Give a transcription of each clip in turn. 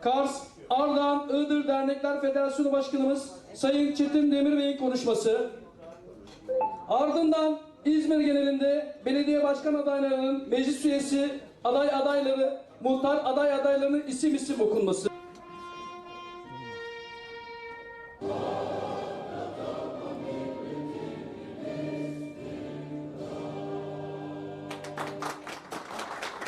Kars, Ardahan, Iğdır Dernekler Federasyonu Başkanımız Sayın Çetin Demir Bey'in konuşması. Ardından İzmir genelinde belediye başkan adaylarının meclis üyesi, aday adayları, muhtar aday adaylarının isim isim okunması.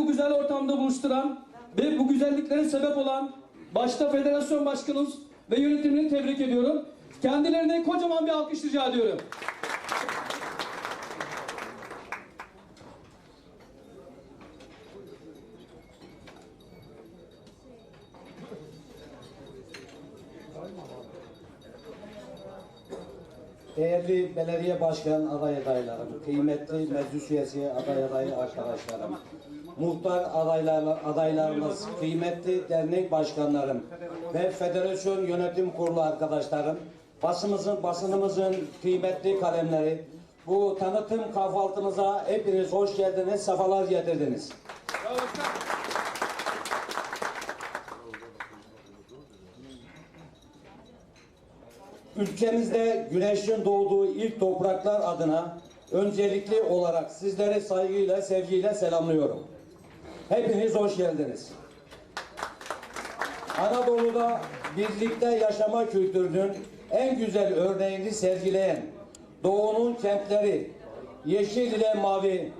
bu güzel ortamda buluşturan ve bu güzelliklere sebep olan başta federasyon başkanımız ve yönetimini tebrik ediyorum. Kendilerine kocaman bir alkış rica ediyorum. Değerli belediye başkan aday adaylarım, kıymetli meclis üyesi aday adayı arkadaşlarım, muhtar adaylar, adaylarımız, kıymetli dernek başkanlarım ve federasyon yönetim kurulu arkadaşlarım, basımızın, basınımızın kıymetli kalemleri, bu tanıtım kahvaltımıza hepiniz hoş geldiniz, sefalar getirdiniz. Ülkemizde güneşin doğduğu ilk topraklar adına öncelikli olarak sizleri saygıyla, sevgiyle selamlıyorum. Hepiniz hoş geldiniz. Anadolu'da birlikte yaşama kültürünün en güzel örneğini sergileyen doğunun kentleri, yeşil ile mavi,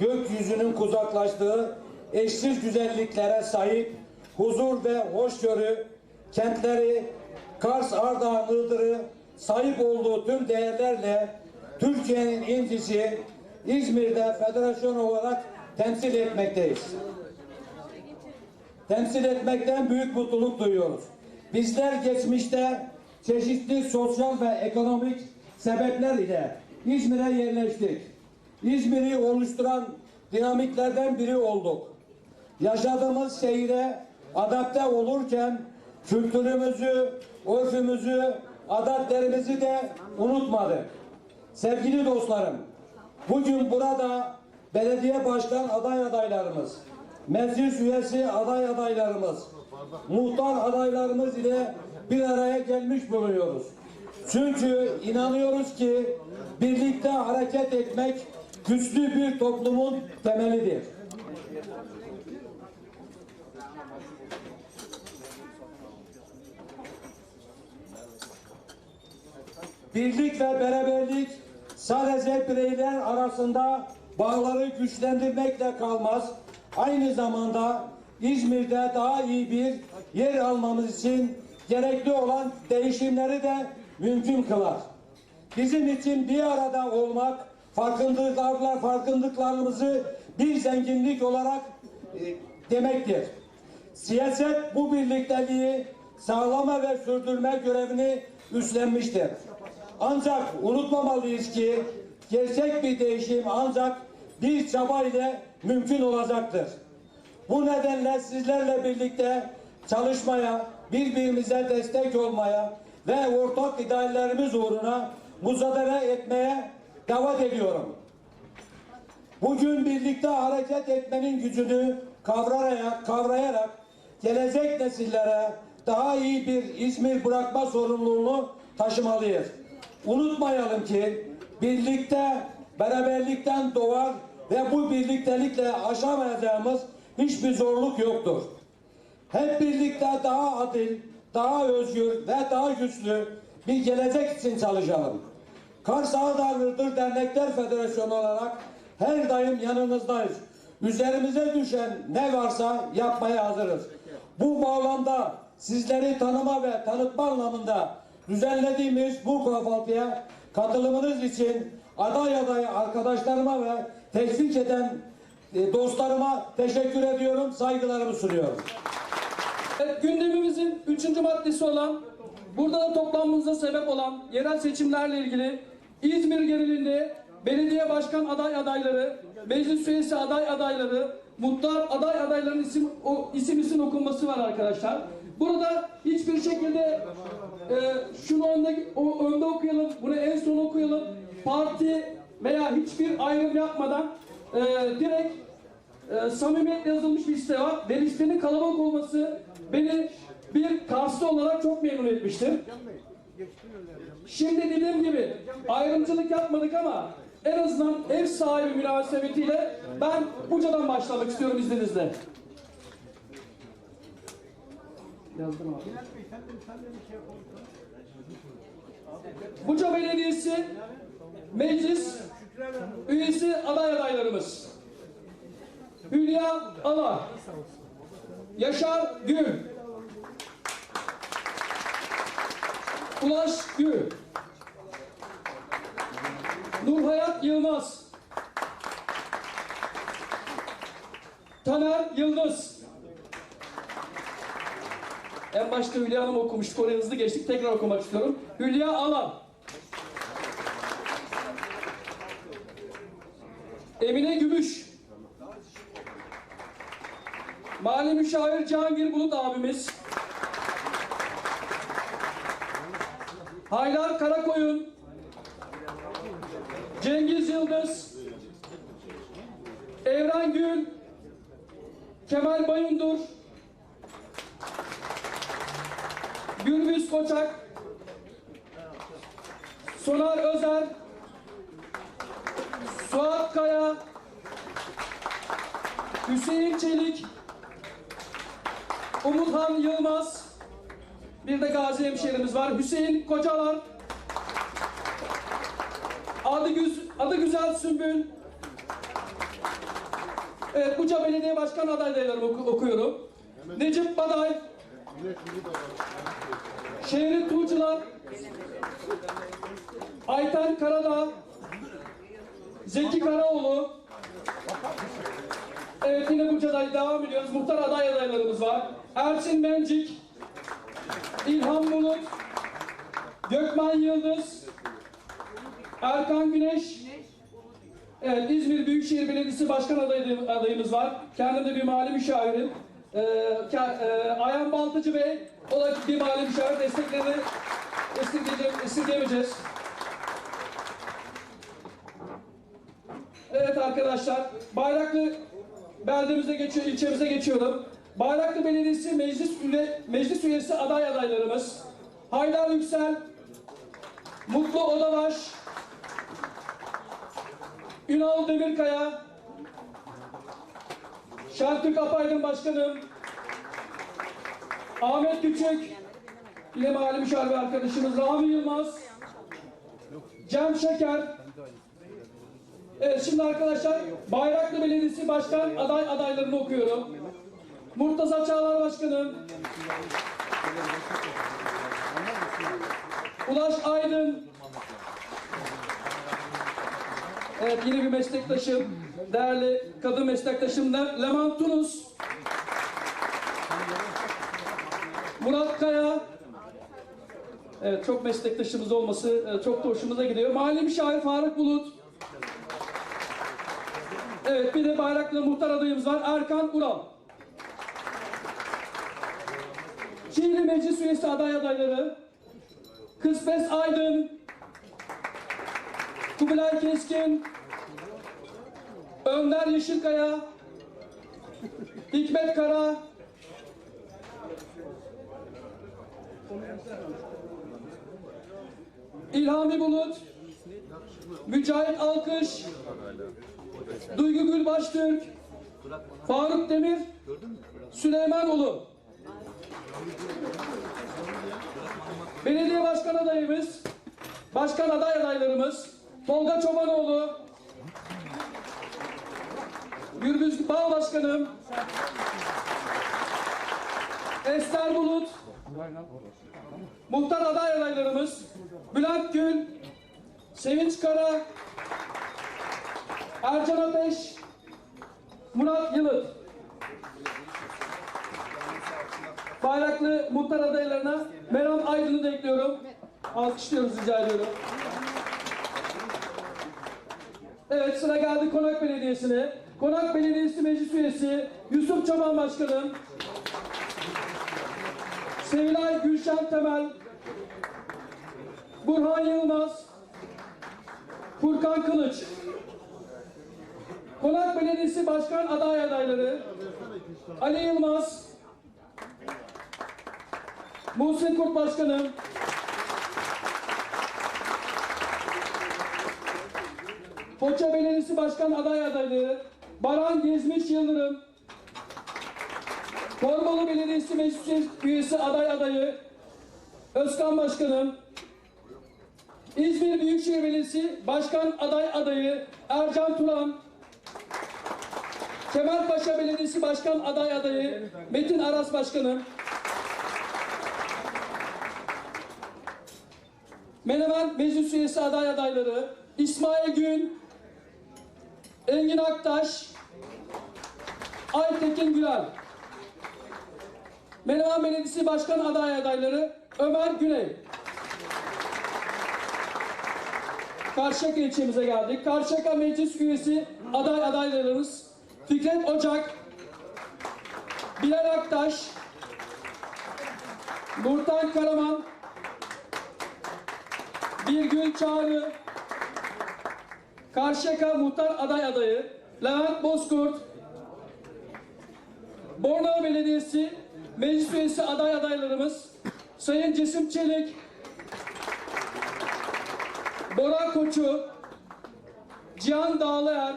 gökyüzünün kuzaklaştığı eşsiz güzelliklere sahip huzur ve hoşgörü kentleri Kars, Ardahan, Iğdır'ı sahip olduğu tüm değerlerle Türkiye'nin incisi İzmir'de federasyon olarak temsil etmekteyiz temsil etmekten büyük mutluluk duyuyoruz. Bizler geçmişte çeşitli sosyal ve ekonomik sebepler ile İzmir'e yerleştik. İzmir'i oluşturan dinamiklerden biri olduk. Yaşadığımız şehire adapte olurken kültürümüzü, örfümüzü, adetlerimizi de unutmadık. Sevgili dostlarım, bugün burada belediye başkan aday adaylarımız, meclis üyesi aday adaylarımız, muhtar adaylarımız ile bir araya gelmiş bulunuyoruz. Çünkü inanıyoruz ki birlikte hareket etmek güçlü bir toplumun temelidir. Birlik ve beraberlik sadece bireyler arasında bağları güçlendirmekle kalmaz. Aynı zamanda İzmir'de daha iyi bir yer almamız için gerekli olan değişimleri de mümkün kılar. Bizim için bir arada olmak, farkındalıklar, farkındalıklarımızı bir zenginlik olarak e, demektir. Siyaset bu birlikteliği sağlama ve sürdürme görevini üstlenmiştir. Ancak unutmamalıyız ki gerçek bir değişim ancak bir çaba ile mümkün olacaktır. Bu nedenle sizlerle birlikte çalışmaya, birbirimize destek olmaya ve ortak ideallerimiz uğruna mücadele etmeye davet ediyorum. Bugün birlikte hareket etmenin gücünü kavrayarak, kavrayarak gelecek nesillere daha iyi bir İzmir bırakma sorumluluğunu taşımalıyız. Unutmayalım ki birlikte beraberlikten doğar ve bu birliktelikle aşamayacağımız hiçbir zorluk yoktur. Hep birlikte daha adil, daha özgür ve daha güçlü bir gelecek için çalışalım. Kars Ağdağ Iğdır Dernekler Federasyonu olarak her daim yanınızdayız. Üzerimize düşen ne varsa yapmaya hazırız. Bu bağlamda sizleri tanıma ve tanıtma anlamında düzenlediğimiz bu kahvaltıya katılımınız için aday aday arkadaşlarıma ve teşvik eden e, dostlarıma teşekkür ediyorum, saygılarımı sunuyorum. Evet, gündemimizin üçüncü maddesi olan, burada da toplanmamıza sebep olan yerel seçimlerle ilgili İzmir genelinde belediye başkan aday adayları, meclis üyesi aday adayları, muhtar aday adaylarının isim, o, isim isim okunması var arkadaşlar. Burada hiçbir şekilde e, şunu önde, o, önde okuyalım, bunu en son okuyalım. Parti veya hiçbir ayrım yapmadan e, direkt e, samimiyetle yazılmış bir liste var ve listenin kalabalık olması beni bir Karslı olarak çok memnun etmiştir. Şimdi dediğim gibi ayrımcılık yapmadık ama en azından ev sahibi münasebetiyle ben Buca'dan başlamak istiyorum izninizle. Yazdım abi. Buca Belediyesi Meclis üyesi aday adaylarımız. Hülya Ala, Yaşar Gül, Ulaş Gül, Nurhayat Yılmaz, Taner Yıldız. En başta Hülya Hanım okumuştuk, oraya hızlı geçtik. Tekrar okumak istiyorum. Hülya Alan. Emine Gümüş. Mali Müşavir Cihangir Bulut abimiz. Haydar Karakoyun. Cengiz Yıldız. Evren Gül. Kemal Bayundur. Gürbüz Koçak. Soner Özer. Suat Kaya. Hüseyin Çelik. Umuthan Yılmaz. Bir de Gazi hemşehrimiz var. Hüseyin Kocalar. Adı, Güz, adı Güzel Sümbül. Evet, Buca Belediye Başkan adaylarını oku- okuyorum. Necip Baday. Şehri Tuğcular. Ayten Karadağ. Zeki Karaoğlu. Evet yine Buca'da devam ediyoruz. Muhtar aday adaylarımız var. Erçin Mencik. İlhan Bulut. Gökmen Yıldız. Erkan Güneş. Evet İzmir Büyükşehir Belediyesi Başkan adayı, adayımız var. Kendim de bir mali müşavirim. Ka- e, Ayhan Baltıcı Bey, o da bir mali müşavir esirgeyece- esirgemeyeceğiz. Evet arkadaşlar, Bayraklı beldemize geçiyor, ilçemize geçiyorum. Bayraklı Belediyesi Meclis, üye, Meclis Üyesi aday adaylarımız. Haydar Yüksel, Mutlu Odabaş, Ünal Demirkaya, Şentürk Apaydın Başkanım, Ahmet Küçük, yine mahalle müşavir arkadaşımız Rami Yılmaz, Cem Şeker, Evet şimdi arkadaşlar Bayraklı Belediyesi Başkan aday adaylarını okuyorum. Murtaza Çağlar Başkanım. Ulaş Aydın. Evet yine bir meslektaşım. Değerli kadın meslektaşım Le- Leman Tunus. Murat Kaya. Evet çok meslektaşımız olması e, çok da hoşumuza gidiyor. Mali Müşavir Faruk Bulut. Evet bir de Bayraklı muhtar adayımız var Erkan Ural. Şehirli Meclis Üyesi aday adayları Kısmes Aydın Kubilay Keskin Önder Yeşilkaya. Hikmet Kara. İlhami Bulut. Mücahit Alkış. Duygu Gül Baştürk, Faruk Demir, Süleymanoğlu. Belediye Başkan adayımız, Başkan aday adaylarımız, Tolga Çobanoğlu, Gürbüz Bağ Başkanım, Ester Bulut, Muhtar aday adaylarımız, Bülent Gül, Sevinç Kara, Ercan Ateş, Murat Yılıt. Bayraklı muhtar adaylarına Meram Aydın'ı da ekliyorum. Alkışlıyoruz rica ediyorum. Evet sıra geldi Konak Belediyesi'ne. Konak Belediyesi Meclis Üyesi Yusuf Çoban Başkanım. Sevilay Gülşen Temel. Burhan Yılmaz. Furkan Kılıç. Konak Belediyesi Başkan aday adayları Ali Yılmaz, Muhsin Kurt Başkanım. Foça Belediyesi Başkan aday adaylığı Baran Gezmiş Yıldırım. Torbalı Belediyesi Meclis Üyesi aday adayı Özkan Başkanım. İzmir Büyükşehir Belediyesi Başkan aday adayı Ercan Turan. Kemalpaşa Belediyesi Başkan aday adayı Metin Aras Başkanım. Menemen Meclis Üyesi aday adayları İsmail Gün, Engin Aktaş, Aytekin Gülal. Menemen Belediyesi Başkan aday adayları Ömer Güney. Karşıyaka ilçemize geldik. Karşıyaka Meclis Üyesi aday adaylarımız Fikret Ocak, Bilal Aktaş, Nurtan Karaman, Birgül Çağrı, Karşıyaka Muhtar aday adayı Levent Bozkurt, Bornova Belediyesi Meclis Üyesi aday adaylarımız Sayın Cesim Çelik, Bora Koçu, Cihan Dağlayan,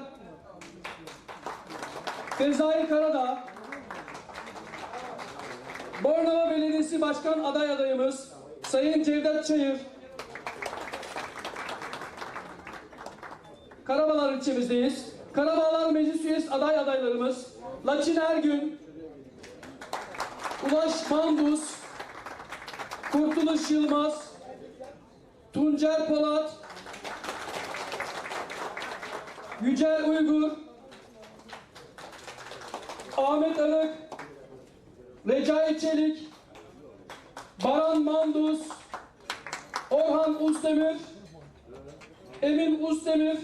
Fezai Karadağ, Bornova Belediyesi Başkan aday adayımız Sayın Cevdet Çayır, Karabağlar ilçemizdeyiz. Karabağlar Meclis Üyesi aday adaylarımız Laçin Ergün, Ulaş Manduz, Kurtuluş Yılmaz, Tuncer Polat, Yücel Uygur, Ahmet Arık, Recai Çelik, Baran Manduz, Orhan Usdemir, Emin Usdemir,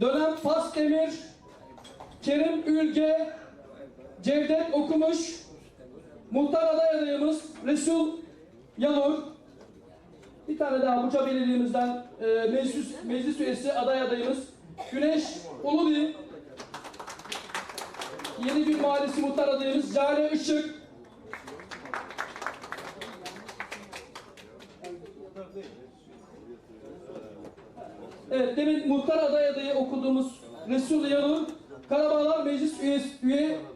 Dönem Pasdemir, Kerim Ülge, Cevdet Okumuş, Muhtar aday adayımız Resul Yalur, bir tane daha Buca Belediye'mizden e, meclis, meclis üyesi aday adayımız Güneş Uludi, Yeni Gün Mahallesi Muhtar adayımız Cale Işık, Evet, demin muhtar aday adayı okuduğumuz Resul Yanur, Karabağlar Meclis üyesi,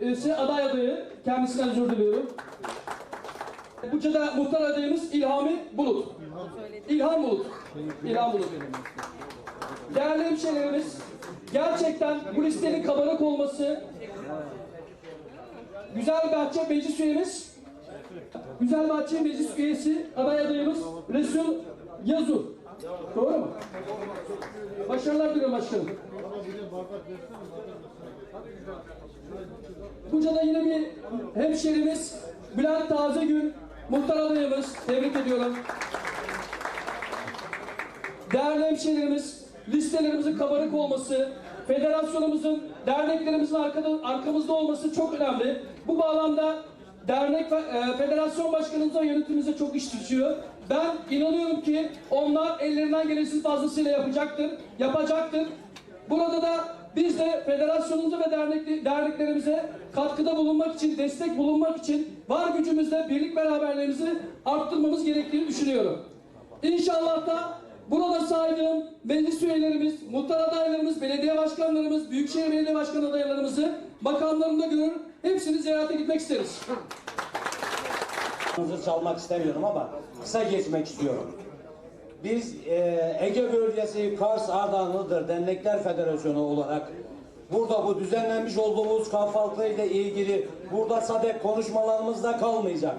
üyesi aday adayı. Kendisinden özür diliyorum. Buca'da muhtar adayımız İlhami Bulut. İlham Bulut. İlham Bulut. Değerli hemşehrilerimiz, gerçekten bu listenin kabarık olması, Güzel Bahçe Meclis üyemiz, Güzel Bahçe Meclis üyesi aday adayımız Resul Yazur. Doğru mu? Başarılar diliyorum başkanım. Buca'da yine bir hemşerimiz Bülent Tazegül, muhtar adayımız. Tebrik ediyorum. Değerli hemşehrilerimiz, listelerimizin kabarık olması, federasyonumuzun, derneklerimizin arkada, arkamızda olması çok önemli. Bu bağlamda dernek e, federasyon başkanımıza, yönetimimize çok iş düşüyor. Ben inanıyorum ki onlar ellerinden gelenin fazlasıyla yapacaktır, yapacaktır. Burada da biz de federasyonumuza ve dernek, derneklerimize katkıda bulunmak için, destek bulunmak için var gücümüzle birlik beraberliğimizi arttırmamız gerektiğini düşünüyorum. İnşallah da burada saydığım meclis üyelerimiz, muhtar adaylarımız, belediye başkanlarımız, büyükşehir belediye başkan adaylarımızı makamlarında görür, hepsini ziyarete gitmek isteriz. Çalmak istemiyorum ama kısa geçmek istiyorum. Biz e, Ege Bölgesi Kars Ardahan Iğdır Dernekler Federasyonu olarak burada bu düzenlenmiş olduğumuz kahvaltı ile ilgili burada sadece konuşmalarımızda kalmayacak.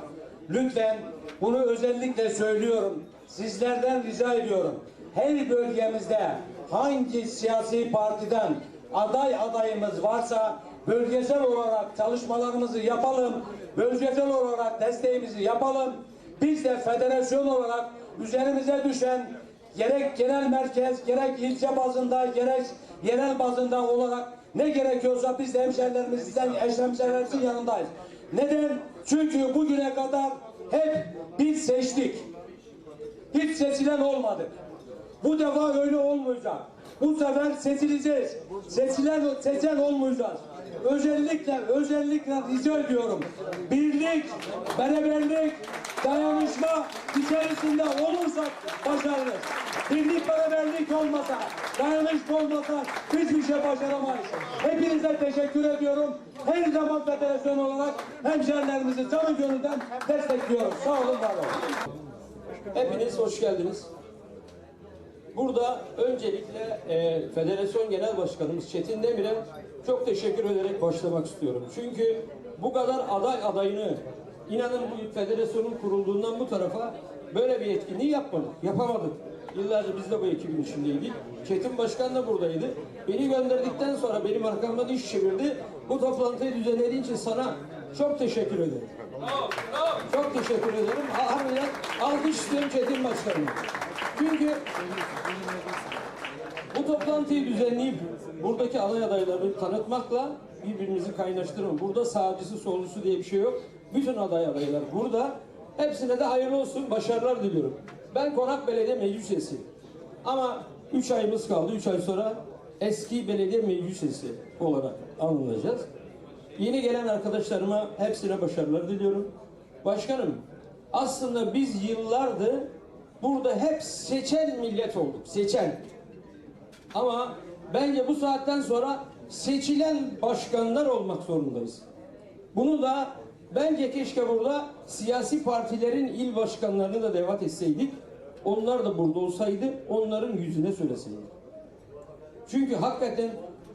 Lütfen bunu özellikle söylüyorum. Sizlerden rica ediyorum. Her bölgemizde hangi siyasi partiden aday adayımız varsa bölgesel olarak çalışmalarımızı yapalım. Bölgesel olarak desteğimizi yapalım. Biz de federasyon olarak üzerimize düşen gerek genel merkez, gerek ilçe bazında, gerek yerel bazında olarak ne gerekiyorsa biz de hemşehrilerimizden, hemşehrilerimizin yanındayız. Neden? Çünkü bugüne kadar hep biz seçtik. Hiç seçilen olmadık. Bu defa öyle olmayacak. Bu sefer seçileceğiz. Seçilen, seçen olmayacağız. Özellikle özellikle rica ediyorum. Birlik, beraberlik, dayanışma içerisinde olursak başarırız. Birlik beraberlik olmasa, dayanışma olmasa hiçbir şey başaramayız. Hepinize teşekkür ediyorum. Her zaman federasyon olarak hemşehrilerimizi canı gönülden destekliyoruz. Sağ olun, var olun. Hepiniz hoş geldiniz. Burada öncelikle e, Federasyon Genel Başkanımız Çetin Demir'e çok teşekkür ederek başlamak istiyorum. Çünkü bu kadar aday adayını inanın bu federasyonun kurulduğundan bu tarafa böyle bir etkinliği yapmadık, yapamadık. Yıllarca biz de bu ekibin içindeydik. Çetin Başkan da buradaydı. Beni gönderdikten sonra benim arkamdan iş çevirdi. Bu toplantıyı düzenlediğin için sana çok teşekkür ederim. Çok teşekkür ederim. Harbiden alkış istiyorum Çetin Başkanım. Çünkü bu toplantıyı düzenleyip buradaki aday adaylarını tanıtmakla birbirimizi kaynaştırın. Burada sağcısı solcusu diye bir şey yok. Bütün aday adaylar burada. Hepsine de hayırlı olsun, başarılar diliyorum. Ben Konak Belediye Meclis Üyesiyim. Ama 3 ayımız kaldı. 3 ay sonra eski belediye meclis üyesi olarak alınacağız. Yeni gelen arkadaşlarıma hepsine başarılar diliyorum. Başkanım, aslında biz yıllardır burada hep seçen millet olduk. Seçen. Ama bence bu saatten sonra seçilen başkanlar olmak zorundayız. Bunu da bence keşke burada siyasi partilerin il başkanlarını da devat etseydik. Onlar da burada olsaydı onların yüzüne söyleseydik. Çünkü hakikaten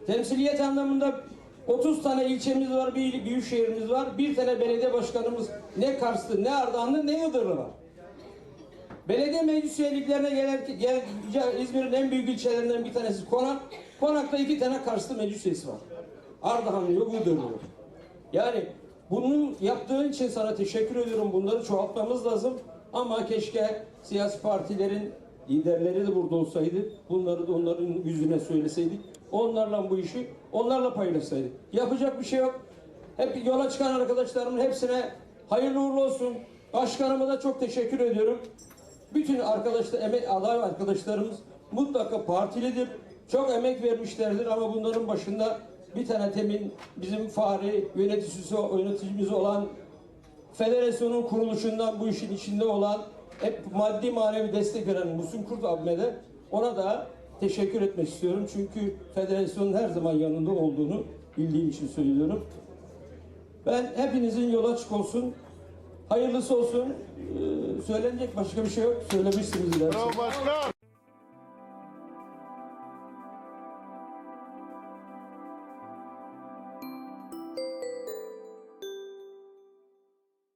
temsiliyet anlamında 30 tane ilçemiz var, bir büyük şehrimiz var. Bir tane belediye başkanımız ne Karslı, ne Ardahanlı, ne Iğdırlı var. Belediye meclis üyeliklerine gelen, gel, İzmir'in en büyük ilçelerinden bir tanesi Konak. Konak'ta iki tane Karslı meclis üyesi var. Ardahanlı yok, Iğdırlı yok. Yani bunu yaptığın için sana teşekkür ediyorum. Bunları çoğaltmamız lazım. Ama keşke siyasi partilerin liderleri de burada olsaydı. Bunları da onların yüzüne söyleseydik. Onlarla bu işi onlarla paylaşsaydık. Yapacak bir şey yok. Hep yola çıkan arkadaşlarımın hepsine hayırlı uğurlu olsun. Başkanıma da çok teşekkür ediyorum. Bütün arkadaşlar, emek aday arkadaşlarımız mutlaka partilidir. Çok emek vermişlerdir ama bunların başında bir tane temin bizim Fahri yöneticisi, yöneticimiz olan federasyonun kuruluşundan bu işin içinde olan hep maddi manevi destek veren Musun Kurt abime ona da teşekkür etmek istiyorum. Çünkü federasyonun her zaman yanında olduğunu bildiğim için söylüyorum. Ben hepinizin yolu açık olsun. Hayırlısı olsun. Ee, söylenecek başka bir şey yok. Söylemişsiniz ilerisi. Bravo başkan.